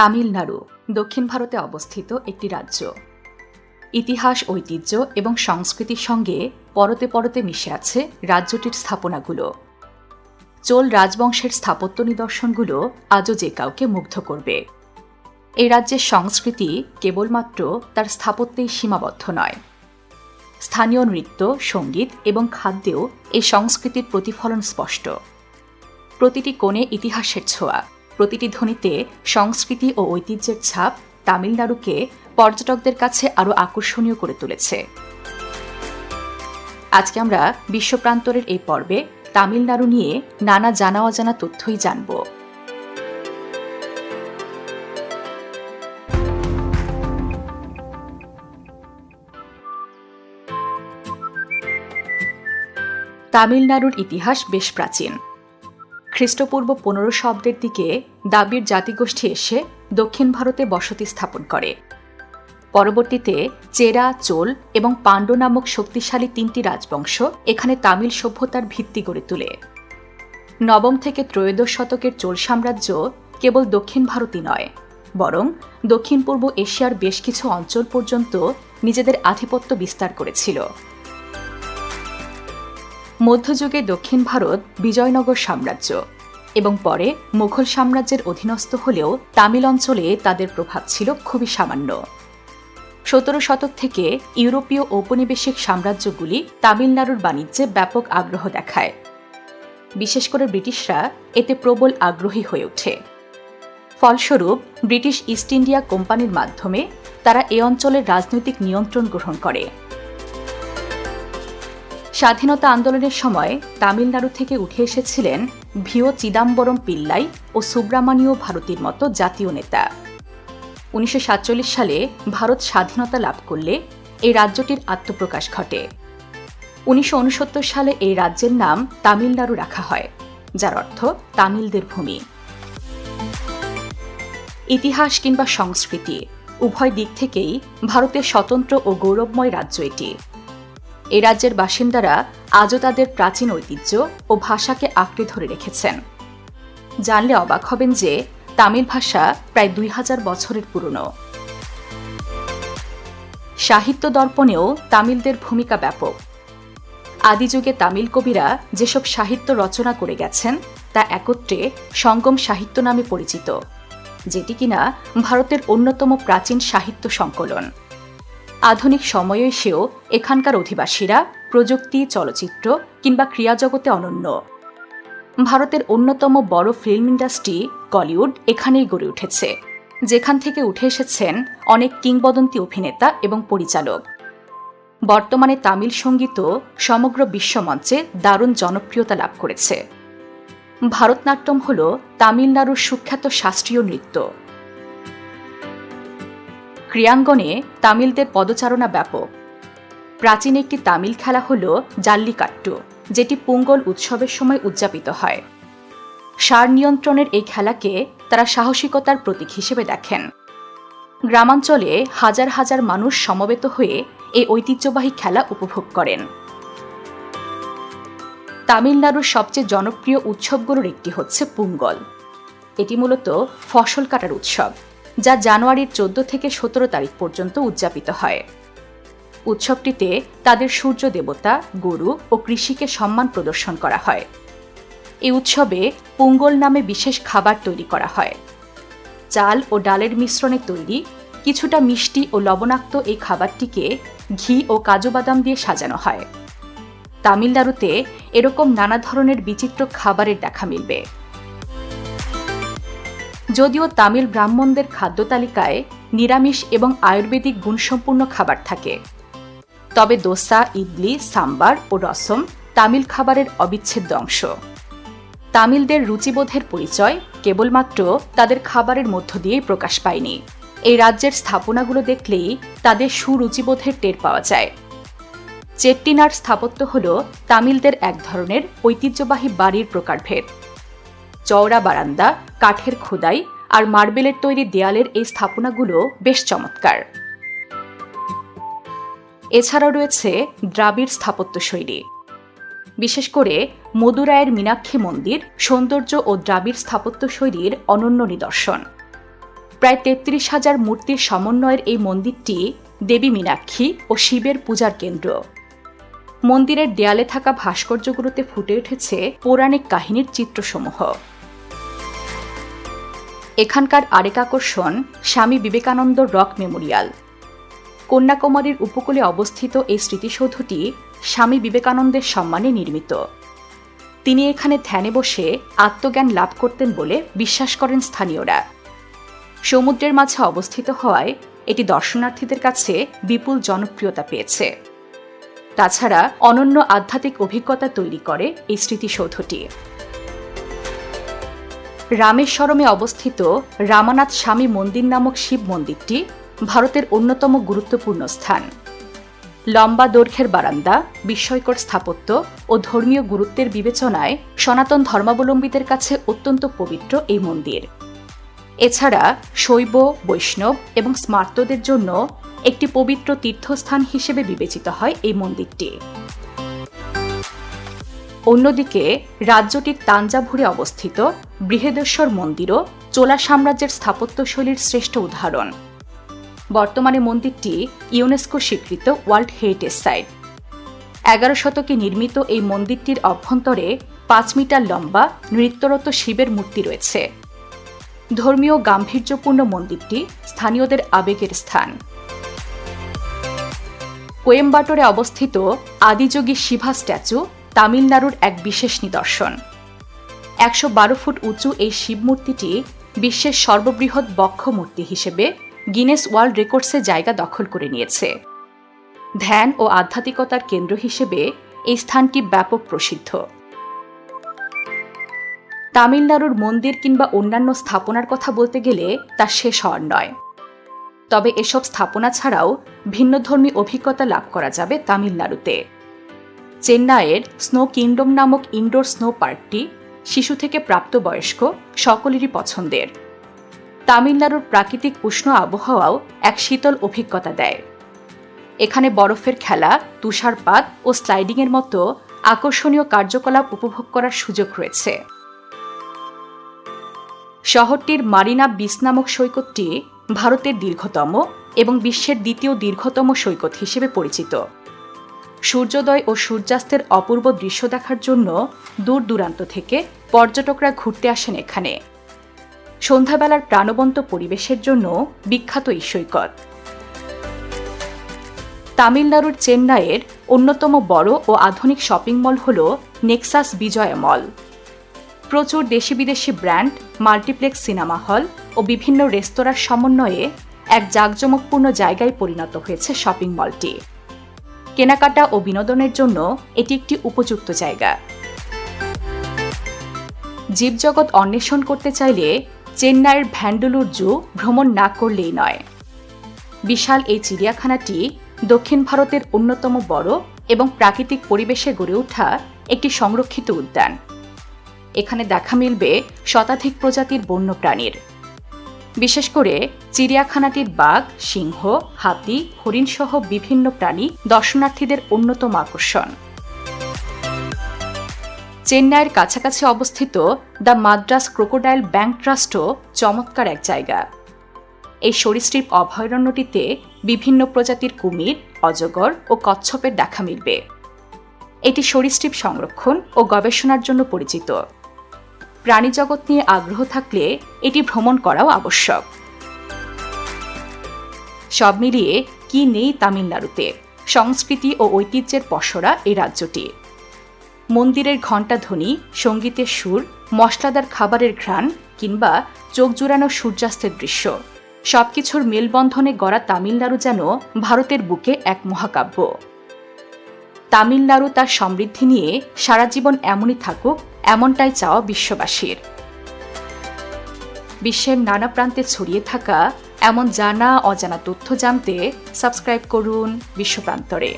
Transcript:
তামিলনাড়ু, দক্ষিণ ভারতে অবস্থিত একটি রাজ্য। ইতিহাস, ঐতিহ্য এবং সংস্কৃতির সঙ্গে পরতে পরতে মিশে আছে রাজ্যটির স্থাপনাগুলো। চোল রাজবংশের স্থাপত্য নিদর্শনগুলো আজও যে কাউকে মুগ্ধ করবে। এই রাজ্যের সংস্কৃতি কেবলমাত্র তার স্থাপত্যেই সীমাবদ্ধ নয়। স্থানীয় নৃত্য, সংগীত এবং খাদ্যেও এই সংস্কৃতির প্রতিফলন স্পষ্ট। প্রতিটি কোণে ইতিহাসের ছোঁয়া। প্রতিটি ধ্বনিতে সংস্কৃতি ও ঐতিহ্যের ছাপ তামিলনাড়ুকে পর্যটকদের কাছে আরও আকর্ষণীয় করে তুলেছে। আজকে আমরা বিশ্বপ্রান্তরের এই পর্বে তামিলনাড়ু নিয়ে নানা জানা অজানা তথ্যই জানব। তামিলনাড়ুর ইতিহাস বেশ প্রাচীন। খ্রিস্টপূর্ব পনেরো শব্দের দিকে দাবির জাতিগোষ্ঠী এসে দক্ষিণ ভারতে বসতি স্থাপন করে। পরবর্তীতে চেরা, চোল এবং পাণ্ড্য নামক শক্তিশালী তিনটি রাজবংশ এখানে তামিল সভ্যতার ভিত্তি গড়ে তোলে। নবম থেকে ত্রয়োদশ শতকের চোল সাম্রাজ্য কেবল দক্ষিণ ভারতই নয়, বরং দক্ষিণ পূর্ব এশিয়ার বেশ কিছু অঞ্চল পর্যন্ত নিজেদের আধিপত্য বিস্তার করেছিল। মধ্যযুগে দক্ষিণ ভারত বিজয়নগর সাম্রাজ্য এবং পরে মুঘল সাম্রাজ্যের অধীনস্থ হলেও তামিল অঞ্চলে তাদের প্রভাব ছিল খুবই সামান্য। সতেরো শতক থেকে ইউরোপীয় ঔপনিবেশিক সাম্রাজ্যগুলি তামিলনাড়ুর বাণিজ্যে ব্যাপক আগ্রহ দেখায়। বিশেষ করে ব্রিটিশরা এতে প্রবল আগ্রহী হয়ে ওঠে। ফলস্বরূপ, ব্রিটিশ ইস্ট ইন্ডিয়া কোম্পানির মাধ্যমে তারা এ অঞ্চলের রাজনৈতিক নিয়ন্ত্রণ গ্রহণ করে। স্বাধীনতা আন্দোলনের সময় তামিলনাড়ু থেকে উঠে এসেছিলেন ভিও চিদাম্বরম পিল্লাই ও সুব্রামানিয় ভারতীর মতো জাতীয় নেতা। উনিশশো সাতচল্লিশ সালে ভারত স্বাধীনতা লাভ করলে এই রাজ্যটির আত্মপ্রকাশ ঘটে। উনিশশো উনসত্তর সালে এই রাজ্যের নাম তামিলনাড়ু রাখা হয়, যার অর্থ তামিলদের ভূমি। ইতিহাস কিংবা সংস্কৃতি, উভয় দিক থেকেই ভারতের স্বতন্ত্র ও গৌরবময় রাজ্য এটি। এই রাজ্যের বাসিন্দারা আজও তাদের প্রাচীন ঐতিহ্য ও ভাষাকে আঁকড়ে ধরে রেখেছেন। জানলে অবাক হবেন যে তামিল ভাষা প্রায় দুই হাজার বছরের পুরনো। সাহিত্য দর্পণেও তামিলদের ভূমিকা ব্যাপক। আদিযুগে তামিল কবিরা যেসব সাহিত্য রচনা করে গেছেন, তা একত্রে সঙ্গম সাহিত্য নামে পরিচিত, যেটি কিনা ভারতের অন্যতম প্রাচীন সাহিত্য সংকলন। আধুনিক সময়ে এসেও এখানকার অধিবাসীরা প্রযুক্তি, চলচ্চিত্র কিংবা ক্রিয়াজগতে অনন্য। ভারতের অন্যতম বড় ফিল্ম ইন্ডাস্ট্রি কলিউড এখানেই গড়ে উঠেছে, যেখান থেকে উঠে এসেছেন অনেক কিংবদন্তি অভিনেতা এবং পরিচালক। বর্তমানে তামিল সঙ্গীতও সমগ্র বিশ্বমঞ্চে দারুণ জনপ্রিয়তা লাভ করেছে। ভারতনাট্যম হল তামিলনাড়ুর সুখ্যাত শাস্ত্রীয় নৃত্য। ক্রিয়াঙ্গনে তামিলদের পদচারণা ব্যাপক। প্রাচীন একটি তামিল খেলা হল জাল্লিকাট্টু, যেটি পুঙ্গল উৎসবের সময় উদযাপিত হয়। সার নিয়ন্ত্রণের এই খেলাকে তারা সাহসিকতার প্রতীক হিসেবে দেখেন। গ্রামাঞ্চলে হাজার হাজার মানুষ সমবেত হয়ে এই ঐতিহ্যবাহী খেলা উপভোগ করেন। তামিলনাড়ুর সবচেয়ে জনপ্রিয় উৎসবগুলোর একটি হচ্ছে পুঙ্গল। এটি মূলত ফসল কাটার উৎসব। যা জানুয়ারির চোদ্দ থেকে সতেরো তারিখ পর্যন্ত উদযাপিত হয়। উৎসবটিতে তাদের সূর্য দেবতা, গরু ও কৃষিকে সম্মান প্রদর্শন করা হয়। এই উৎসবে পুঙ্গল নামে বিশেষ খাবার তৈরি করা হয়। চাল ও ডালের মিশ্রণে তৈরি কিছুটা মিষ্টি ও লবণাক্ত এই খাবারটিকে ঘি ও কাজু বাদাম দিয়ে সাজানো হয়। তামিলনাড়ুতে এরকম নানা ধরনের বিচিত্র খাবারের দেখা মিলবে। যদিও তামিল ব্রাহ্মণদের খাদ্য তালিকায় নিরামিষ এবং আয়ুর্বেদিক গুণসম্পূর্ণ খাবার থাকে। তবে দোসা, ইডলি, সাম্বার ও রসম তামিল খাবারের অবিচ্ছেদ্য অংশ। তামিলদের রুচিবোধের পরিচয় কেবলমাত্র তাদের খাবারের মধ্য দিয়েই প্রকাশ পায়নি। এই রাজ্যের স্থাপনাগুলো দেখলেই তাদের সুরুচিবোধের টের পাওয়া যায়। চেট্টিনার স্থাপত্য হল তামিলদের এক ধরনের ঐতিহ্যবাহী বাড়ির প্রকারভেদ। চওড়া বারান্দা, কাঠের খোদাই আর মার্বেলের তৈরি দেয়ালের এই স্থাপনাগুলো বেশ চমৎকার। এছাড়াও রয়েছে দ্রাবিড় স্থাপত্যশৈলী বিশেষ করে মদুরায়ের মীনাক্ষী মন্দির, সৌন্দর্য ও দ্রাবিড় স্থাপত্যশৈলীর অনন্য নিদর্শন। প্রায় তেত্রিশ হাজার মূর্তির সমন্বয়ের এই মন্দিরটি দেবী মীনাক্ষী ও শিবের পূজার কেন্দ্র। মন্দিরের দেয়ালে থাকা ভাস্কর্যগুলোতে ফুটে উঠেছে পৌরাণিক কাহিনীর চিত্রসমূহ। এখানকার আরেক আকর্ষণ স্বামী বিবেকানন্দ রক মেমোরিয়াল। কন্যাকুমারীর উপকূলে অবস্থিত এই স্মৃতিসৌধটি স্বামী বিবেকানন্দের সম্মানে নির্মিত। তিনি এখানে ধ্যানে বসে আত্মজ্ঞান লাভ করতেন বলে বিশ্বাস করেন স্থানীয়রা। সমুদ্রের মাঝে অবস্থিত হওয়ায় এটি দর্শনার্থীদের কাছে বিপুল জনপ্রিয়তা পেয়েছে। তাছাড়া অনন্য আধ্যাত্মিক অভিজ্ঞতা তৈরি করে এই স্মৃতিসৌধটি। রামেশ্বরমে অবস্থিত রামানাথ স্বামী মন্দির নামক শিব মন্দিরটি ভারতের অন্যতম গুরুত্বপূর্ণ স্থান। লম্বা দৈর্ঘ্যের বারান্দা, বিস্ময়কর স্থাপত্য ও ধর্মীয় গুরুত্বের বিবেচনায় সনাতন ধর্মাবলম্বীদের কাছে অত্যন্ত পবিত্র এই মন্দির। এছাড়া শৈব, বৈষ্ণব এবং স্মার্তদের জন্য একটি পবিত্র তীর্থস্থান হিসেবে বিবেচিত হয় এই মন্দিরটি। অন্যদিকে রাজ্যটির তাঞ্জাভুরে অবস্থিত বৃহেদেশ্বর মন্দিরও চোলা সাম্রাজ্যের স্থাপত্যশৈলীর শ্রেষ্ঠ উদাহরণ। বর্তমানে মন্দিরটি ইউনেস্কো স্বীকৃত ওয়ার্ল্ড হেরিটেজ সাইট। এগারো শতকে নির্মিত এই মন্দিরটির অভ্যন্তরে পাঁচ মিটার লম্বা নৃত্যরত শিবের মূর্তি রয়েছে। ধর্মীয় গাম্ভীর্যপূর্ণ মন্দিরটি স্থানীয়দের আবেগের স্থান। কোয়েম্বাটোরে অবস্থিত আদিযোগী শিভা স্ট্যাচু তামিলনাড়ুর এক বিশেষ নিদর্শন। একশো বারো ফুট উঁচু এই শিব মূর্তিটি বিশ্বের সর্ববৃহৎ বক্ষ মূর্তি হিসেবে গিনেস ওয়ার্ল্ড রেকর্ডসে জায়গা দখল করে নিয়েছে। ধ্যান ও আধ্যাত্মিকতার কেন্দ্র হিসেবে এই স্থানটি ব্যাপক প্রসিদ্ধ। তামিলনাড়ুর মন্দির কিংবা অন্যান্য স্থাপনার কথা বলতে গেলে তা শেষ হওয়ার নয়। তবে এসব স্থাপনা ছাড়াও ভিন্নধর্মী অভিজ্ঞতা লাভ করা যাবে তামিলনাড়ুতে। চেন্নাইয়ের স্নো কিংডম নামক ইনডোর স্নো পার্কটি শিশু থেকে প্রাপ্তবয়স্ক সকলেরই পছন্দের। তামিলনাড়ুর প্রাকৃতিক উষ্ণ আবহাওয়াও এক শীতল অভিজ্ঞতা দেয়। এখানে বরফের খেলা, তুষারপাত ও স্লাইডিংয়ের মতো আকর্ষণীয় কার্যকলাপ উপভোগ করার সুযোগ রয়েছে। শহরটির মারিনা বিচ নামক সৈকতটি ভারতের দীর্ঘতম এবং বিশ্বের দ্বিতীয় দীর্ঘতম সৈকত হিসেবে পরিচিত। সূর্যোদয় ও সূর্যাস্তের অপূর্ব দৃশ্য দেখার জন্য দূর দূরান্ত থেকে পর্যটকরা ঘুরতে আসেন এখানে। সন্ধ্যাবেলার প্রাণবন্ত পরিবেশের জন্য বিখ্যাত এই সৈকত। তামিলনাড়ুর চেন্নাইয়ের অন্যতম বড় ও আধুনিক শপিং মল হল নেক্সাস বিজয়া মল। প্রচুর দেশি বিদেশি ব্র্যান্ড, মাল্টিপ্লেক্স সিনেমা হল ও বিভিন্ন রেস্তোরাঁর সমন্বয়ে এক জাঁকজমকপূর্ণ জায়গায় পরিণত হয়েছে শপিং মলটি। কেনাকাটা ও বিনোদনের জন্য এটি একটি উপযুক্ত জায়গা। জীবজগৎ অন্বেষণ করতে চাইলে চেন্নাইয়ের ভ্যান্ডুলুর জু ভ্রমণ না করলেই নয়। বিশাল এই চিড়িয়াখানাটি দক্ষিণ ভারতের অন্যতম বড় এবং প্রাকৃতিক পরিবেশে গড়ে ওঠা একটি সংরক্ষিত উদ্যান। এখানে দেখা মিলবে শতাধিক প্রজাতির বন্যপ্রাণীর বিশেষ করে চিড়িয়াখানাটির বাঘ, সিংহ, হাতি, হরিণসহ বিভিন্ন প্রাণী দর্শনার্থীদের অন্যতম আকর্ষণ। চেন্নাইয়ের কাছাকাছি অবস্থিত দ্য মাদ্রাস ক্রোকোডাইল ব্যাংক ট্রাস্টও চমৎকার এক জায়গা। এই সরীসৃপ অভয়ারণ্যটিতে বিভিন্ন প্রজাতির কুমির, অজগর ও কচ্ছপের দেখা মিলবে। এটি সরীসৃপ সংরক্ষণ ও গবেষণার জন্য পরিচিত। প্রাণীজগৎ নিয়ে আগ্রহ থাকলে এটি ভ্রমণ করাও আবশ্যক। সব মিলিয়ে কি নেই তামিলনাড়ুতে? সংস্কৃতি ও ঐতিহ্যের পসরা এই রাজ্যটি। মন্দিরের ঘণ্টাধ্বনি সঙ্গীতের সুর, মশলাদার খাবারের ঘ্রাণ কিংবা চোখ জুড়ানো সূর্যাস্তের দৃশ্য, সবকিছুর মেলবন্ধনে গড়া তামিলনাড়ু যেন ভারতের বুকে এক মহাকাব্য। তামিলনাড়ু তার সমৃদ্ধি নিয়ে সারা জীবন এমনই থাকুক, এমনটাই চাওয়া বিশ্ববাসীর। বিশ্বের নানা প্রান্তে ছড়িয়ে থাকা এমন জানা, অজানা তথ্য জানতে সাবস্ক্রাইব করুন বিশ্বপ্রান্তরে।